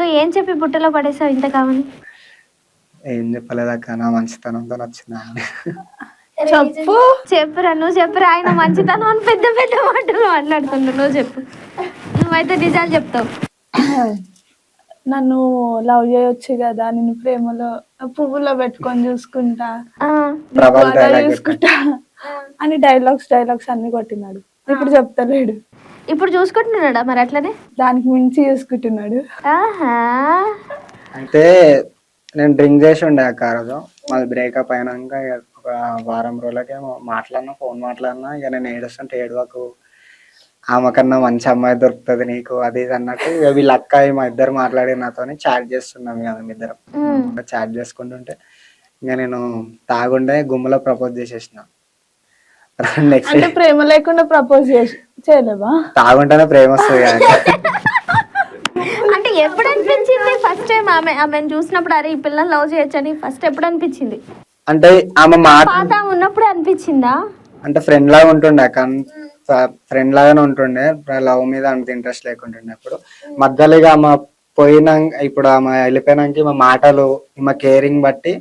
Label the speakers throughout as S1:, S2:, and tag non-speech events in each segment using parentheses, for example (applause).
S1: So ఏం చెప్పి బుట్టలో పడేసావు ఇంత కావాలి
S2: ఏం చెప్పలేదక్క నా మంచితనంతో వచ్చిందా అని
S3: చెప్పు.
S1: చెప్పురా నువ్వు చెప్పురా ఆయన మంచితనం అని పెద్ద పెద్ద మాటలు మాట్లాడుతుండు. నువ్వు చెప్పు. నువ్వైతే నిజాలు చెప్తావు.
S3: నన్ను లవ్ చేయొచ్చు కదా నేను ప్రేమలో పువ్వులో పెట్టుకొని చూసుకుంటా చూసుకుంటా అని డైలాగ్స్ డైలాగ్స్ అన్ని కొట్టినాడు. ఇప్పుడు చెప్తలేడు.
S1: ఇప్పుడు చూసుకుంటున్నాడా మరి అట్లనే?
S3: దానికి మించి చూసుకుంటున్నాడు.
S1: ఆహా.
S2: అయితే నేను డ్రింక్ చేసి ఉండే అక్క ఆ రోజు మాది బ్రేకప్ అయినాక ఇక ఒక వారం రోజులకే మాట్లాడినా ఫోన్ మాట్లాడినా ఇక నేను ఏడుస్తుంటే ఏడవకు. ఆమె కన్నా మంచి అమ్మాయి దొరుకుతుంది నీకు అది ఇది అన్నట్టు ఇక వీళ్ళ అక్క మా ఇద్దరు మాట్లాడి నాతోని చాట్ చేస్తున్నాం కదా మీ ఇద్దరం. చాట్ చేసుకుంటుంటే ఇంకా నేను తాగుండే గుమ్మలో ప్రపోజ్ చేసేసిన. నెక్స్ట్
S3: అంటే ప్రేమ లేకుండా ప్రపోజ్ చేసి చేయలేవా?
S2: తాగుంటేనే ప్రేమ వస్తుంది
S1: అంటే ఎప్పుడు అనిపించింది ఫస్ట్ టైం ఆమె ఆమెను చూసినప్పుడు అరే ఈ పిల్లలు లవ్ చేయొచ్చని ఫస్ట్ ఎప్పుడు అనిపించింది
S2: అంటే ఆమె మాట
S1: పాత ఉన్నప్పుడే అనిపించిందా?
S2: అంటే ఫ్రెండ్ లాగా ఉంటుండే కానీ ఫ్రెండ్ లాగానే ఉంటుండే. లవ్ మీద అంత ఇంట్రెస్ట్ లేకుంటుండే అప్పుడు. మధ్యలో ఇక ఆమె పోయినాక ఇప్పుడు ఆమె వెళ్ళిపోయినాక ఈమె మాటలు ఈమె కేరింగ్ బట్టి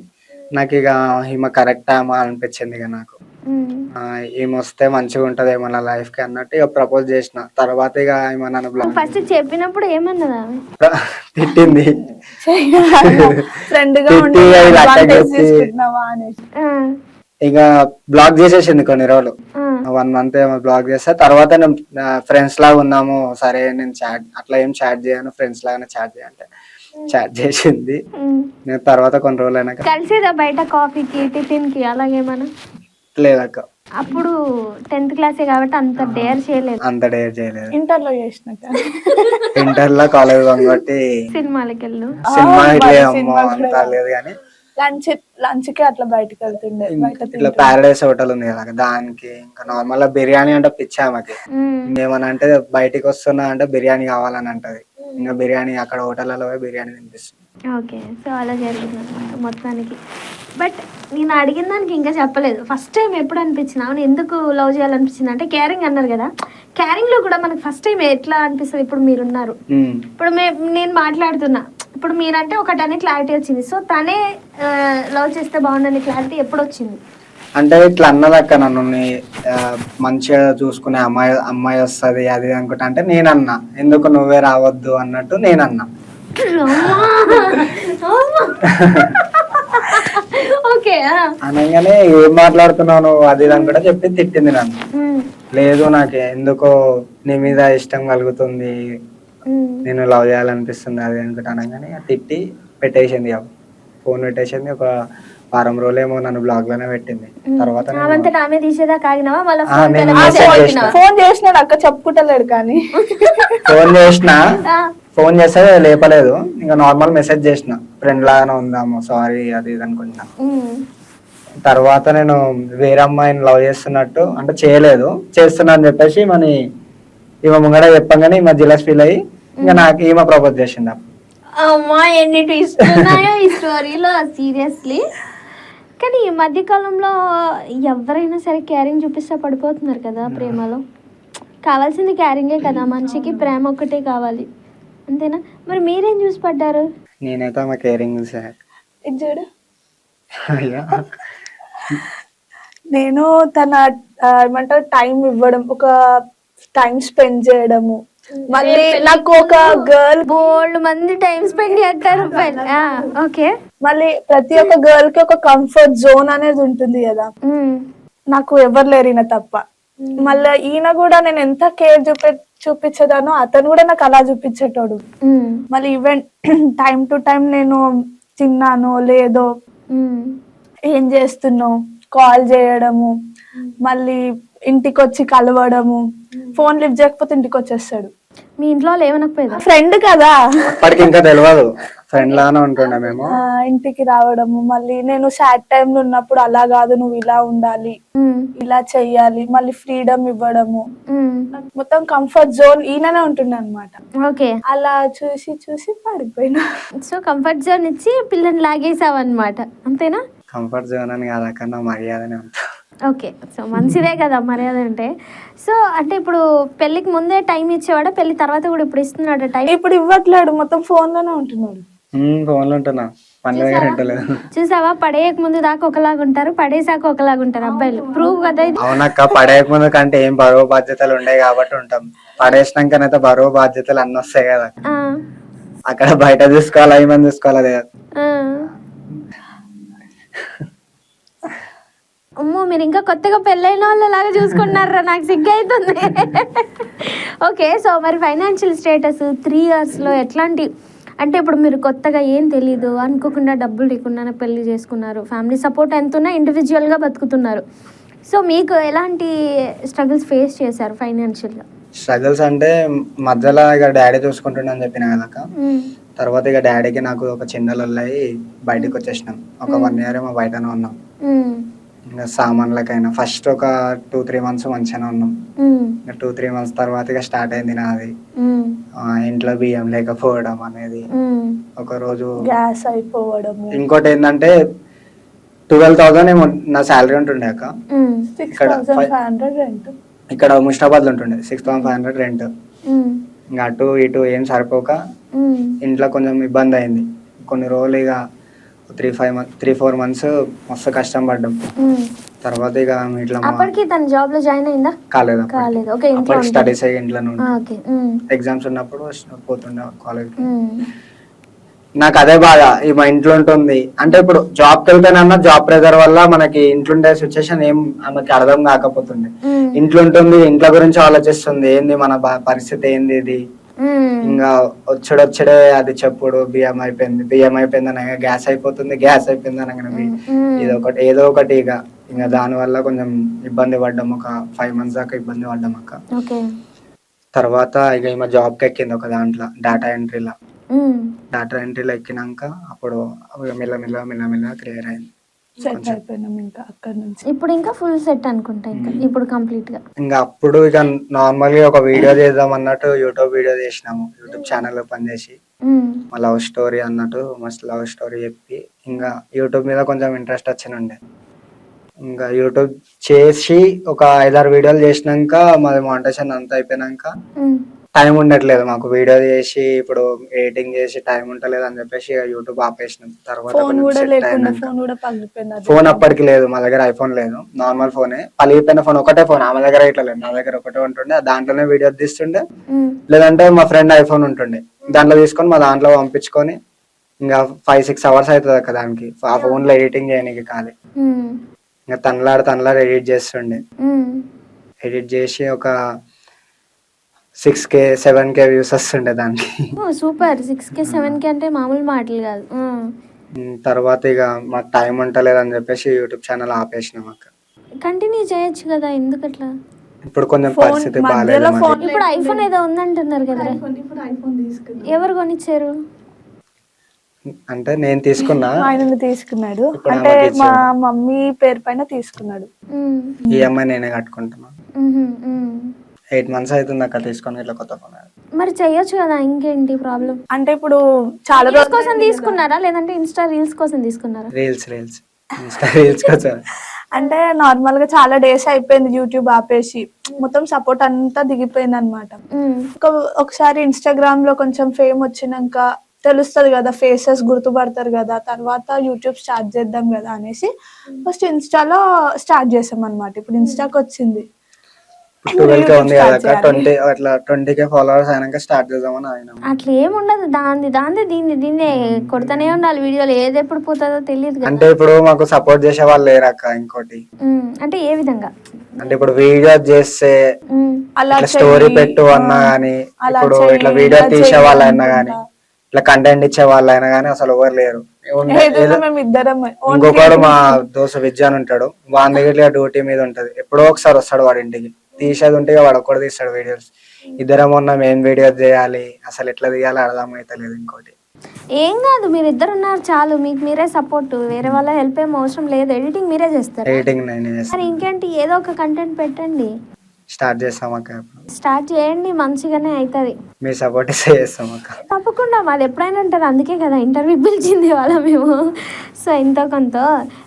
S2: నాకు ఇక ఈమె కరెక్ట్ ఆమె అనిపించింది ఇక నాకు. వస్తే మంచిగా ఉంటది ఏమో నా లైఫ్కి అన్నట్టు ఇక ప్రపోజ్ చేసిన. తర్వాత ఇక ఈమె నన్ను బ్లాక్
S1: ఫస్ట్ చెప్పినప్పుడు ఏమన్నది
S2: తిట్టింది.
S3: ఫ్రెండ్గా
S2: తిట్టి
S3: ఉండి
S2: అది అట్లా
S3: advantage
S2: చెప్పి-
S3: తీసుకుంటున్నావా అనేసి.
S1: ఆ,
S2: ఇక బ్లాక్ చేసేసింది కొన్ని రోజులు. వన్ మంత్ ఏమో బ్లాక్ చేస్తా తర్వాత నేను ఫ్రెండ్స్ లాగా ఉన్నాము సరే నేను చాట్ అట్లా ఏం చాట్ చేయను ఫ్రెండ్స్ లాగానే చాట్ చేయంటే. చాట్ చేసింది. నేను తర్వాత కొన్ని రోజులు అయినాక
S1: కలిసేదా బయట కాఫీకి టిఫిన్కి అలాగేమన్నా?
S2: లేదక్క
S1: అప్పుడు టెన్త్ క్లాసే కాబట్టి అంత డేర్ చేయలేదు.
S2: అంత డేర్ చేయలేదు.
S3: ఇంటర్లో చేసినట్ట
S2: ఇంటర్లో కాలేజ్ కాబట్టి
S1: సినిమాలకి వెళ్ళు
S2: సినిమా ఇట్లా అమ్మో అంత లేదు కానీ
S3: లంచ్ లంచ్కి అట్లా బయటకు వెళ్తుండే బయట
S2: ఇట్లా. ప్యారడైస్ హోటల్ ఉంది కదా దానికి ఇంకా నార్మల్గా బిర్యానీ అంటే పిచ్చి
S1: ఉమ్.
S2: ఇంకేమన్నా అంటే బయటికి వస్తున్నా అంటే బిర్యానీ కావాలని అంటది. ఇంకా బిర్యానీ అక్కడ హోటల్లో బిర్యానీ తినిపిస్తుంది.
S1: ఓకే సో అలా జరిగింది మొత్తానికి. బట్ నేను అడిగిన దానికి ఇంకా చెప్పలేదు. ఫస్ట్ టైం ఎప్పుడు అనిపించింది? అవును ఎందుకు లవ్ చేయాలనిపించింది? అంటే క్యారింగ్ అన్నారు కదా. క్యారింగ్లో కూడా మనకి ఫస్ట్ టైం ఎట్లా అనిపిస్తుంది? ఇప్పుడు మీరున్నారు. ఇప్పుడు నేను మాట్లాడుతున్నా. ఇప్పుడు మీరంటే ఒకటనే క్లారిటీ వచ్చింది. సో తనే లవ్ చేస్తే బాగుండని క్లారిటీ ఎప్పుడు వచ్చింది
S2: అంటే ఇట్లా అన్నదక్క నన్ను మంచిగా చూసుకునే అమ్మాయి అమ్మాయి వస్తుంది అది అనుకుంటా. అంటే నేనన్నా. ఎందుకు నువ్వే రావద్దు అన్నట్టు నేనన్నా. అనగానే ఏం మాట్లాడుతున్నావు నువ్వు? అది ఇది అనుకుంటా చెప్పి తిట్టింది నన్ను. లేదు నాకు ఎందుకో నీ మీద ఇష్టం కలుగుతుంది. నేను లవ్ చేయాలనిపిస్తుంది అది అనుకుంటా అనగానే తిట్టి పెట్టేసింది ఫోన్ పెట్టేసింది ఒక వారం రోజులేమో నన్ను బ్లాగ్లోనే పెట్టింది. తర్వాత
S1: ఫోన్
S3: చేసినాడు అక్క చెప్పుకుంటలేడు కానీ.
S2: ఫోన్ చేసిన? ఫోన్ చేస్తే లేపలేదు. ఇంకా నార్మల్ మెసేజ్ చేసిన. ఫ్రెండ్ లాగానే ఉందాము సారీ అది ఇది అనుకుంటున్నా. తర్వాత నేను వేరే అమ్మాయిని లవ్ చేస్తున్నట్టు అంటే చేయలేదు. చేస్తున్నా అని చెప్పేసి మన ఈమె ముంగడ చెప్పంగానే ఈమె జిలస్ ఫీల్ అయ్యి ఇంకా నాకు ఈమె ప్రపోజ్ చేసింది.
S1: అమ్మా ఎన్ని ఈ స్టోరీలో సీరియస్లీ. కానీ ఈ మధ్య కాలంలో ఎవరైనా సరే క్యారింగ్ చూపిస్తే పడిపోతున్నారు కదా ప్రేమలో. కావాల్సింది క్యారింగే కదా మనిషికి ప్రేమ ఒక్కటే కావాలి. అంతేనా? మరి మీరేం చూసి పడ్డారు?
S2: నేనైతే ఆమె కేరింగ్
S3: ఇది చూడు. నేను తన ఆ, ఏమంటారు టైం ఇవ్వడం ఒక టైం స్పెండ్ చేయడము. మళ్ళీ నాకు ఒక గర్ల్
S1: బోల్డ్ మంది టైం స్పెండ్ చేస్తారు. ఓకే.
S3: మళ్ళీ ప్రతి ఒక్క గర్ల్కి ఒక కంఫర్ట్ జోన్ అనేది ఉంటుంది కదా. నాకు ఎవరు లేరు ఈయన తప్ప. మళ్ళీ ఈయన కూడా నేను ఎంత కేర్ చూపి చూపించేదానో. అతను కూడా నాకు అలా చూపించేటోడు. మళ్ళీ ఈవెన్ టైం టు టైం నేను తిన్నానో లేదో ఏం చేస్తున్నావు కాల్ చేయడము మళ్ళీ ఇంటికి వచ్చి కలవడము ఫోన్ లిఫ్ట్ చేయకపోతే ఇంటికి వచ్చేస్తాడు
S1: మీ ఇంట్లో వాళ్ళు ఏమనకపోయేదా?
S3: ఫ్రెండ్ కదా.
S2: అప్పటికి ఇంకా తెలియదు ఫ్రెండ్ లాగానే ఉంటుండే మేము.
S3: ఇంటికి రావడము మళ్ళీ నేను సాడ్ టైమ్లో ఉన్నప్పుడు అలా కాదు నువ్వు ఇలా ఉండాలి ఇలా చెయ్యాలి మళ్ళీ ఫ్రీడమ్ ఇవ్వడము. నాకు మొత్తం కంఫర్ట్ జోన్ ఈయననే ఉంటుండే అనమాట
S1: ఓకే.
S3: అలా చూసి చూసి పడిపోయినా
S1: సో కంఫర్ట్ జోన్ ఇచ్చి పిల్లని లాగేసావు అనమాట అంతేనా?
S2: కంఫర్ట్ జోన్ అని కాదక్క నా మర్యాదనే ఉంటా.
S1: ఓకే. సో మంచిదే కదా మర్యాద అంటే. సో అంటే ఇప్పుడు పెళ్ళికి ముందే టైం ఇచ్చేవాడా? పెళ్ళి తర్వాత కూడా ఇప్పుడు ఇస్తున్నాడు టైం?
S3: ఇప్పుడు ఇవ్వట్లేడు. మొత్తం ఫోన్లోనే ఉంటున్నాడు
S2: ఫోన్లో ఉంటున్నా. పని దగ్గర ఉంటలేదు.
S1: చూసావా? పడేయక ముందు దాకా ఒకలాగా ఉంటారు పడేసాక ఒకలాగా ఉంటారు అబ్బాయిలు. ప్రూవ్ కదా ఇది?
S2: అవునక్క పడేయక ముందు కంటే ఏం బరువు బాధ్యతలు ఉండేవి కాబట్టి ఉంటాం. పడేసినాకనైతే బరువు బాధ్యతలు అన్ని వస్తాయి కదా.
S1: ఆ,
S2: అక్కడ బయట చూసుకోవాలి మంది చూసుకోవాలి అదే
S1: ఆ. అమ్మో మీరు ఇంకా కొత్తగా పెళ్ళైన వాళ్ళలాగా చూసుకుంటున్నారా నాకు సిగ్గు అవుతుంది ఓకే సో మరి ఫైనాన్షియల్ స్టేటస్ త్రీ ఇయర్స్లో ఎట్లాంటి అంటే ఇప్పుడు మీరు కొత్తగా ఏం తెలీదు అనుకోకుండా డబ్బులు లేకుండానే పెళ్ళి చేసుకున్నారు ఫ్యామిలీ సపోర్ట్ ఎంత ఉన్నా ఇండివిజువల్గా బతుకుతున్నారు. సో మీకు ఎలాంటి స్ట్రగుల్స్ ఫేస్ చేశారు ఫైనాన్షియల్గా?
S2: స్ట్రగుల్స్ అంటే మధ్యలో ఇక డాడీ చూసుకుంటుండే అని చెప్పిన కదక్క తర్వాత ఇక డాడీకి నాకు ఒక చిన్న లొల్లయి బయటకు వచ్చేసినాం. ఒక వన్ ఇయర్ ఏమో బయటనే ఉన్నాం. ఇంకా సామాన్లకైనా. ఫస్ట్ ఒక టూ త్రీ మంత్స్ మంచిగానే ఉన్నాం. ఇంకా టూ త్రీ మంత్స్ తర్వాత ఇక స్టార్ట్ అయింది నాది. ఇంట్లో బియ్యం లేకపోవడం అనేది. ఒక రోజు
S3: గ్యాస్ అయిపోవడము.
S2: ఇంకోటి ఏంటంటే ట్వెల్వ్ థౌసండ్ ఏమో నా శాలరీ ఉంటుండే అక్క. ఇక్కడ ఇక్కడ ముష్టాబాద్లో ఉంటుండే six thousand five hundred rent ఇంకా అటు ఇటు ఏం సరిపోక ఇంట్లో కొంచెం ఇబ్బంది అయింది. కొన్ని రోజులు ఇక three five month three four months మస్తు కష్టం పడ్డాం. తర్వాత ఇక ఇట్లా మా-
S1: అప్పటికి తన జాబ్లో జాయిన్ అయిందా?
S2: కాలేదు అప్పటికి.
S1: కాలేదు. ఓకే ఇంట్లో.
S2: స్టడీస్ అయ్యి ఇంట్లో నుండి.
S1: ఓకే
S2: ఎగ్జామ్స్ ఉన్నప్పుడు పోతుండే కాలేజ్కి నాకు అదే బాధ ఈ మా ఇంట్లో ఉంటుంది. అంటే ఇప్పుడు జాబ్ వెళ్తేనన్నా జాబ్ ప్రెజర్ వల్ల మనకి ఇంట్లో ఉండే సిచ్యుయేషన్ ఏం ఆమెకి అర్థం కాకపోతుంది ఇంట్లో ఉంటుంది ఇంట్లో గురించి ఆలోచిస్తుంది. ఏంది మన పరిస్థితి ఏంది ఇది? ఇంకా వచ్చుడొచ్చడే అది చెప్పుడు బియ్యం అయిపోయింది బియ్యం అయిపోయింది అనగా గ్యాస్ అయిపోతుంది గ్యాస్ అయిపోయింది అనగా ఇది ఒకటి ఏదో ఒకటి ఇక. ఇంకా దాని వల్ల కొంచెం ఇబ్బంది పడ్డాం ఒక ఫైవ్ మంత్స్ దాకా ఇబ్బంది పడ్డాం అక్క. తర్వాత ఇక ఈమె జాబ్కి ఎక్కింది ఒక దాంట్లో డేటా ఎంట్రీలో. డేటా ఎంట్రీలో ఎక్కినాక అప్పుడు మెల్లమెల్ల మెల్లమెల్ల క్లియర్ అయింది.
S3: సెట్ అయిపోయినాం ఇంకా అక్కడ నుంచి.
S1: ఇప్పుడు ఇంకా ఫుల్ సెట్ అనుకుంటా ఇంకా ఇప్పుడు కంప్లీట్గా.
S2: ఇంకా అప్పుడు ఇక నార్మల్గా ఒక వీడియో చేద్దాం అన్నట్టు యూట్యూబ్ వీడియో చేసినాము. యూట్యూబ్ ఛానల్లో పనిచేసి
S1: ఉమ్,
S2: మా లవ్ స్టోరీ అన్నట్టు మస్తు లవ్ స్టోరీ చెప్పి ఇంకా యూట్యూబ్ మీద కొంచెం ఇంట్రెస్ట్ వచ్చినుండే ఇంకా యూట్యూబ్ చేసి ఒక ఐదారు వీడియోలు చేసినాక మాది మాంటేషన్ అంతా అయిపోయినాక
S1: ఉమ్,
S2: టైం ఉండట్లేదు మాకు. వీడియో చేసి ఇప్పుడు ఎడిటింగ్ చేసి టైం ఉండలేదు అని చెప్పేసి యూట్యూబ్ ఆపేసినాం. తర్వాత
S3: ఫోన్
S2: అప్పటికి లేదు మా దగ్గర ఐఫోన్ లేదు. నార్మల్ ఫోనే. పలిగిపోయిన ఫోన్ ఒకటే ఫోన్ ఆమె దగ్గర ఇట్లా లేదు. నా దగ్గర ఒకటే ఉంటుండే. దాంట్లోనే వీడియో తీస్తుండే. లేదంటే మా ఫ్రెండ్ ఐఫోన్ ఉంటుండే. దాంట్లో తీసుకొని మా దాంట్లో పంపించుకొని ఇంకా ఫైవ్ సిక్స్ అవర్స్ అవుతుంది అక్క దానికి. ఆ ఫోన్లో ఎడిటింగ్ చేయడానికి ఖాళీ. ఇంకా తనలాడు తనలాడు ఎడిట్ చేస్తుండే. ఎడిట్ చేసి ఒక six K seven K views వస్తుండే దానికి.
S1: సూపర్. సిక్స్కి సెవెన్కి అంటే మామూలు మాటలు కాదు.
S2: తర్వాత ఇక మాకు టైం ఉంటలేదు అని చెప్పేసి యూట్యూబ్ ఛానల్ ఆపేసినాం అక్క.
S1: కంటిన్యూ చేయొచ్చు కదా ఎందుకు అట్లా?
S2: ఇప్పుడు కొంచెం పరిస్థితి బాగాలేదు
S1: ఇప్పుడు ఐఫోన్ ఏదో ఉందంటున్నారు కదా. ఎవరు కొనిచ్చారు?
S2: అంటే నేను తీసుకున్నా.
S3: ఆయన తీసుకున్నాడు. అంటే మా. మమ్మీ పేరు పైన తీసుకున్నాడు.
S2: ఈఎంఐ నేనే కట్టుకుంటున్నా. ఎయిట్ మంత్స్ అవుతుంది అక్క తీసుకొని ఇట్లా కొత్త ఫోన్
S1: మరి చెయ్యొచ్చు కదా ఇంకేంటి ప్రాబ్లం?
S3: అంటే ఇప్పుడు చాలా
S1: రీల్స్
S3: రోజులు
S1: కోసం తీసుకున్నారా? లేదంటే ఇన్స్టా రీల్స్ కోసం తీసుకున్నారా?
S2: రీల్స్ రీల్స్ ఇన్స్టా రీల్స్ కోసం. (laughs)
S3: అంటే నార్మల్గా చాలా డేస్ అయిపోయింది యూట్యూబ్ ఆపేసి. మొత్తం సపోర్ట్ అంతా దిగిపోయింది అనమాట ఒకసారి ఇన్స్టాగ్రామ్లో కొంచెం ఫేమ్ వచ్చినాక తెలుస్తుంది కదా ఫేసెస్ గుర్తుపడతారు కదా తర్వాత యూట్యూబ్ స్టార్ట్ చేద్దాం కదా అనేసి ఫస్ట్ ఇన్స్టాలో స్టార్ట్ చేసాం అనమాట ఇప్పుడు ఇన్స్టాకి వచ్చింది
S2: ట్వెల్వ్ కే ఉంది
S3: start
S2: కదా
S3: చేయాలి.
S2: ట్వంటీ అట్లా ట్వంటీ కే ఫాలోవర్స్ అయినాక స్టార్ట్ చేద్దామని ఆయన
S1: అట్లా ఏముండదు దాంది దాంది దీన్ని దీన్ని కొడుతూనే ఉండాలి వీడియోలు. ఏది ఎప్పుడు పోతుందో తెలియదు
S2: అంటే ఇప్పుడు మాకు సపోర్ట్ చేసే వాళ్ళు లేరు అక్క ఇంకోటి
S1: అంటే ఏ విధంగా?
S2: అంటే ఇప్పుడు వీడియో చేస్తే
S3: అలా
S2: స్టోరీ పెట్టు అన్నా గానీ ఇప్పుడు ఇట్లా వీడియో తీసే వాళ్ళైనా
S3: అనుకుంటా.
S2: గానీ ఇట్లా కంటెంట్ ఇచ్చే వాళ్ళైనా గానీ అసలు ఎవరు లేరు. ఇంకొకడు మా (laughs) దోశ విద్య అని ఉంటాడు. వాని దగ్గర డ్యూటీ మీద ఉంటది. ఎప్పుడో ఒకసారి వస్తాడు వాడి ఇంటికి. తీసేది ఉంటే వాడు ఒక్కడు తీస్తాడు వీడియోస్ ఇద్దరం ఉన్నాం ఏం వీడియో చేయాలి. అసలు ఎట్లా తీయాలో అర్థం లేదు ఇంకోటి.
S1: ఏం కాదు మీరు ఇద్దరు ఉన్నారు చాలు. మీకు మీరే సపోర్ట్ వేరే వాళ్ళ హెల్ప్ ఏం అవసరం లేదు. ఎడిటింగ్ మీరే చేస్తారు?
S2: ఎడిటింగ్ నేను చేస్తాను
S1: మరి ఇంకేంటి? ఏదో ఒక కంటెంట్ పెట్టండి.
S2: స్టార్ట్ చేస్తాం అక్క.
S1: స్టార్ట్ చేయండి మంచిగానే అవుతుంది
S2: మీ సపోర్ట్ ఇస్తే చేస్తాం అక్క.
S1: తప్పకుండా. మాది ఎప్పుడైనా ఉంటుంది. అందుకే కదా ఇంటర్వ్యూ పిలిచింది వాళ్ళ మేము. సో ఎంతో కొంత